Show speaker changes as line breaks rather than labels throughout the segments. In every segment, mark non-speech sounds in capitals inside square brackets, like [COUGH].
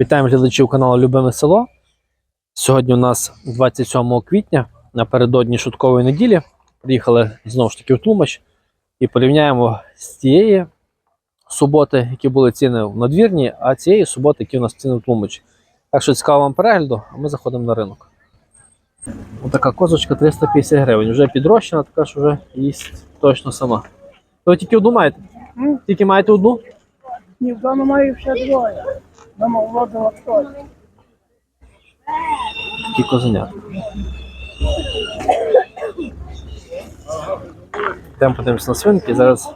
Вітаємо глядачів каналу Любиме село. Сьогодні у нас 27 квітня, напередодні шуткової неділі. Приїхали знову ж таки в Тлумач і порівняємо з тієї суботи, які були ціни в надвірні, а цієї суботи, які у нас ціни в Тлумачі. Так що цікаво вам перегляду, а ми заходимо на ринок. Отака козочка 350 гривень. Вже підрощена, така що вже їсть точно сама. Ви тільки одну маєте? Тільки маєте одну?
Ні, вдома маю ще двоє. Дома вводила хтось.
Такі козенята. Йдемо подивимося на свинки, зараз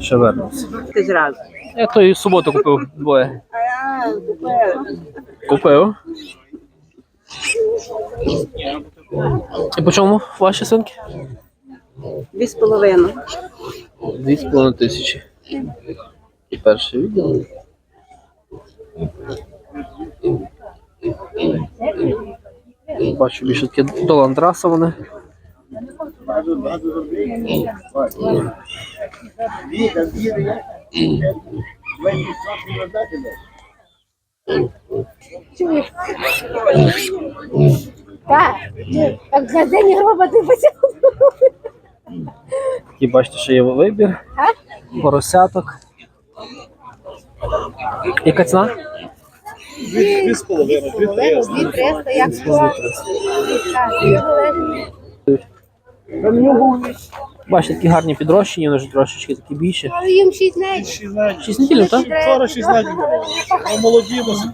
ще вернемося.
Ти зразу.
Я то і в суботу купив двоє. Купив. І по чому ваші свинки?
Дві з половиною.
Дві з половиною тисячі. І перший відділ. Бачу більше таке до ландраса вони.
Так, як за день роботи
Такі бачите, що є вибір. Поросяток. Яка ціна?
Дві з половиною, дві триста.
Дві триста, як
Бачите, такі гарні підрощені, вони вже трошечки такі більші.
Але їм шість неї.
Шість знайдів.
Так?
Вчора шість знайдів. А молоді пацани.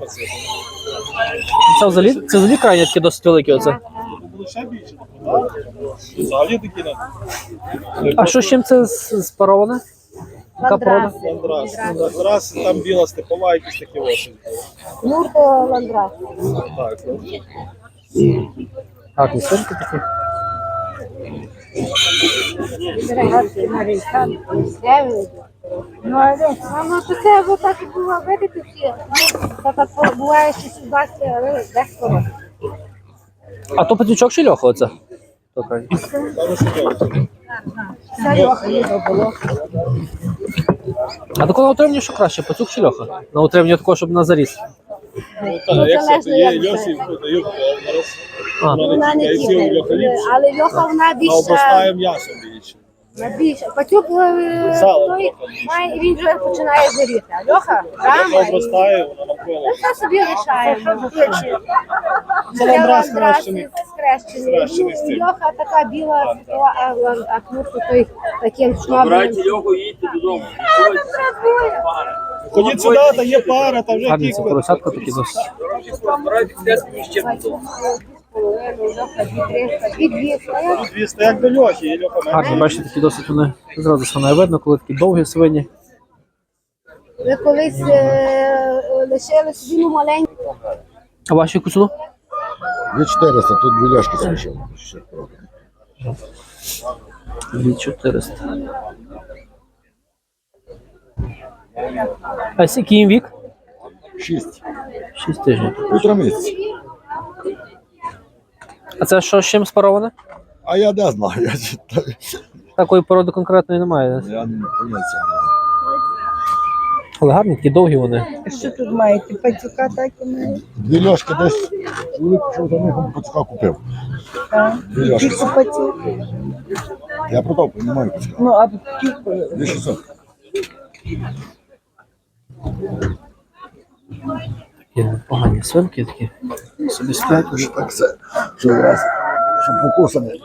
Це взагалі, це взагалі крайні такі досить великі оце.
Було ще більше. Взагалі такі
А що з чим це спароване? Яка порода?
ландрас. Ландрас, там біла степова, якісь такі осені.
Мурто ландра.
Так, ну.
Гарні свинки такі.
Ну, але ну, то це бо так і було, видите, всі. Ну, Так буває, що сюди, але дехто.
А то пацючок чи льоха оце? А тако на утриманні що краще, пацюк чи льоха? На утриманні такого, щоб на заріс.
Ну, так, як це, є
як
льосі,
це.
А,
Вона не тільки,
але льоха вона більше.
обростає м'ясом більше.
на більше. Пацюк е, той має, він вже починає зиріти. А льоха, і-
обростає, вона навколо.
Це собі лишаємо.
Це ландрас схрещений.
Схрещений.
Схрещений з цим.
Льоха така біла, то, а, а, а той таким шнобрем.
Його їдьте додому.
Ходіть сюди, та є пара, та вже
гарні це
кілька.
поросятка такі досить.
Збирайте десь ще.
Льоха.
Тут як до льохи, льоха менше.
Гарні, бачите, такі досить вони зразу що не видно, коли такі довгі свині.
Ви колись е, лишили собі ну, маленьку.
А ваші яку
Дві 400, тут дві ляшки залишили. Ще.
2400. А скільки їм вік?
Шість.
6 тижнів.
Півтора місяця.
А це що з чим спароване?
А я не знаю, я, читаю.
Такої породи конкретної немає.
я не поняття. не маю.
Але гарні, такі довгі вони.
Що тут маєте? Пацюка так і маєте?
Дві ляшки десь чоловік пішов за них, пацюка купив.
Так. Тільки пацюк.
Я продав, не маю пацюка.
Ну, а кілько?
Дві
Такі погані свинки такі. Собі сплять.
Що так все, що раз, що покусаний.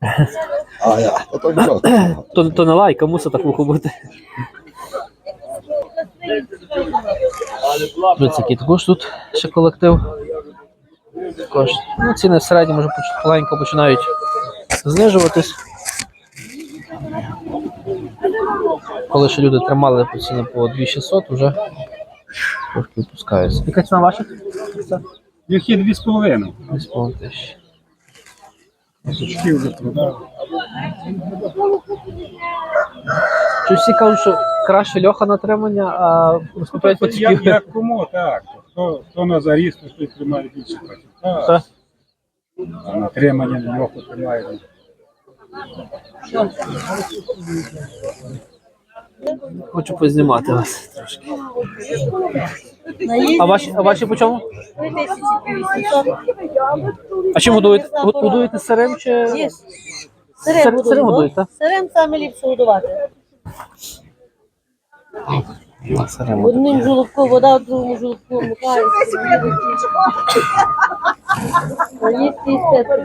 [LAUGHS] А я, а то нічого.
То, то не лайка, мусить так вухо бути. Який також тут ще колектив. Також. Ну, ціни в середньому вже маленько починають знижуватись. Коли ще люди тримали по ціни по 2600, вже трошки відпускаються. Яка ціна ваших?
Їх є дві з половиною.
2,5 тисячі.
Сучки вже продав.
Чи всі кажуть, що краще льоха на тримання, а розкупляють
Як,
пацюків?
як кому, так. Хто, хто на заріз, то тримає більше пацюка,
Так.
а на тримання льоху тримає.
Хочу познімати вас трошки. А ваші, а ваші по чому? А чим годуєте? Гу- Годуєте сирим чи? Сирим-
Сирем
сирим годують, так?
Сирем саме ліпше годувати. Одним жолобком вода, в другому жолобку вмикається. А їсти і спити.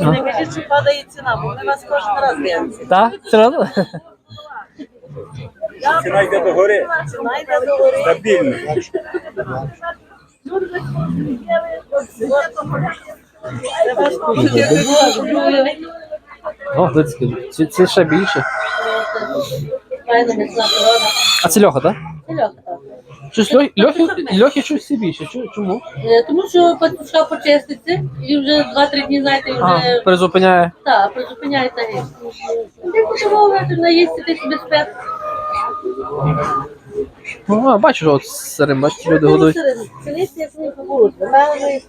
Не кажіть, що падає ціна, бо вони вас кожен раз дивляться.
Так? Серйозно?
Ціна йде до гори.
Ціна йде до гори.
Стабільно.
Це, це ще більше. А це льоха, так?
Це льоха, так.
Щось льохи, льохи, льохи щось всі більше. Чому?
Е, Тому що пацюшка почиститься і вже 2-3 дні, знаєте,
А,
вже
призупиняє.
Так, призупиняється геть. Ти готова наїсти, ти собі спец.
Ну, а, бачу, що от сирим, бачите, люди годують.
Це листя, як не побудуть. Мелили,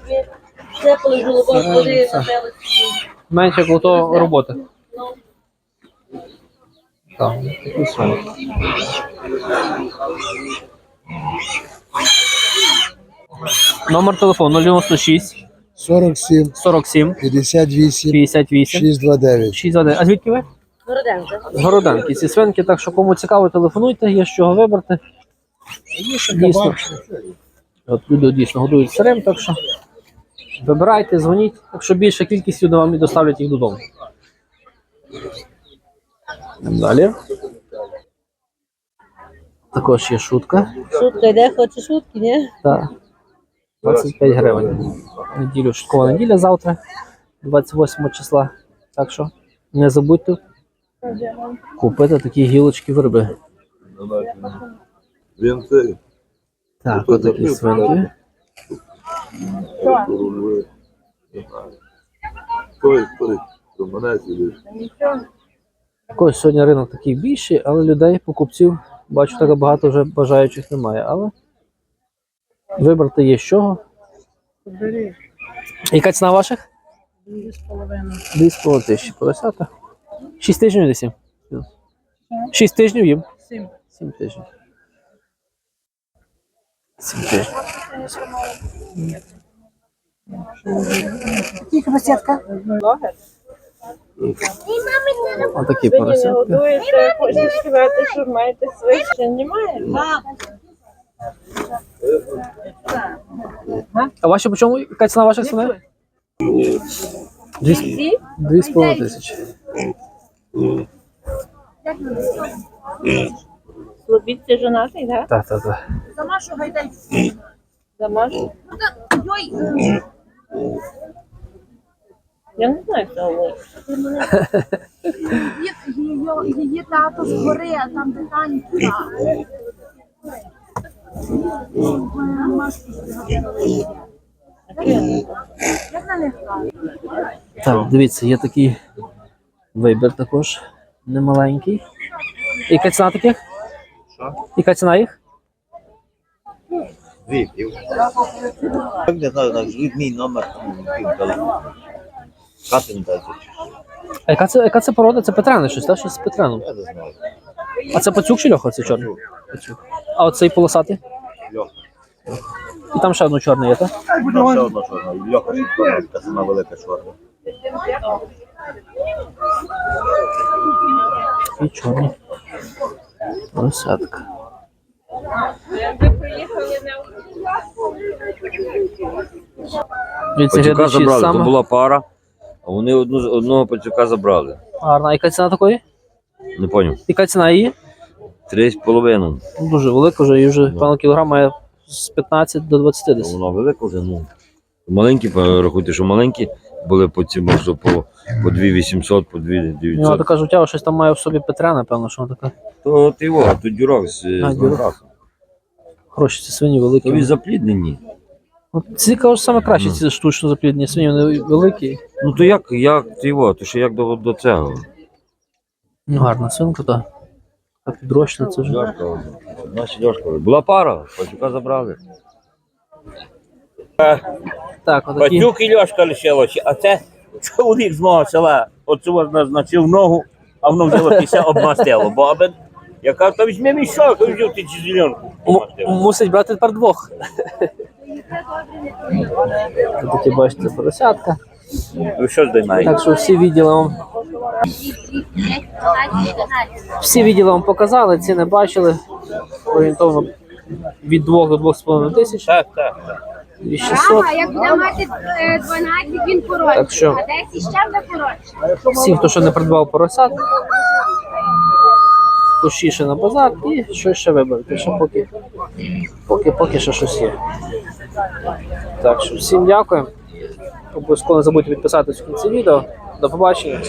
все полежало, води, напели.
Менше як роботи.
Ну,
Так, такі свині. Номер телефону 096
47,
47
58,
58
629.
61. А звідки ви?
Городенка.
З Городенки. Ці свинки, так що кому цікаво, телефонуйте, є з чого вибрати. Дійсно. От люди дійсно годують сирим, так що вибирайте, дзвоніть. Якщо більша кількість люди вам і доставлять їх додому. Далі. Також є шутка.
Шутка йде, хоче шутки, ні?
Так. 25 гривень. Неділю шуткова неділя завтра, 28 числа. Так що не забудьте купити такі гілочки верби.
Він цей.
Так, отакі свинки. Також сьогодні ринок такий більший, але людей, покупців, бачу, так багато вже бажаючих немає. Але вибрати є з чого. Яка ціна ваших?
Дві з половиною.
Дві з половиною тисячі поросята. Шість тижнів десь їм? Шість тижнів їм.
Сім.
Сім тижнів. Сім тижнів.
Тільки посітка.
Отакі поросятки.
Годуєте, хочете сказати, що маєте свище, немає?
А ваші по чому? Яка ціна ваших свиней? Дві з половиною тисячі.
Слобідці жонатий, так?
Так, так, так.
Замаш? Я не знаю, що говорить.
Її, її тато з гори, а там де
Так, дивіться, є такий вибір також немаленький. Яка ціна таких? Яка ціна їх?
Випів. Не знаю, мій номер. Катин дайте.
А яка це, яка це порода? Це Петрани щось, так? Щось з Петраном.
Я не знаю.
А це пацюк чи льоха? Це чорний? Пацюк. А оцей полосатий?
Льоха.
І там ще одно чорне є, так?
Там ще одна чорна. Льоха така сама велика чорна.
І чорні. Дивіться,
Пацюка забрали, то була пара, а вони одну, одного пацюка забрали.
гарна. Яка ціна такої?
Не поняв.
Яка ціна її?
Три з половиною.
Ну, Дуже велика вже, і вже певно кілограм має з 15 до 20 десь.
Вона велика вже, ну. Маленькі, рахуйте, що маленькі були по ці, може, по, по 2800, по
Ну,
2900.
така жуття, щось там має в собі Петра, напевно, що вона така.
То ти його, то дюрок з,
А,
з
дюрок.
Донбасу.
Хороші ці свині
То
великі.
він запліднені.
От ці кажуть, саме краще
Ну.
ці штучно заплідні свині, вони великі.
Ну то як, як ти його, то що як до, до цього?
Ну, гарна свинка, так. Так підрощена, це вже.
Льошка, наші Льошка. Була пара, пацюка забрали.
Так, отакі.
Пацюк і Льошка лишилося, а це
чоловік з мого села оцього назначив ногу, а воно взяло після обмастило. Бо аби я кажу, то візьми мішок, і взяв ти цю зеленку.
М- мусить брати тепер двох. Тут такі бачите поросятка.
Ви що?
Так що всі відділи вам, всі відділи вам показали, ціни бачили. Орієнтовно від 2 до 2,5 тисяч.
Так, так, так.
2600.
А як буде мати е, 12, він коротший.
Так що?
А 10 ще буде коротший.
Всі, хто ще не придбав поросят, пишіше на базар і щось ще виберете. Ще поки, поки, поки ще щось є. Так що всім дякую. Обов'язково не забудьте підписатись в кінці відео. До побачення.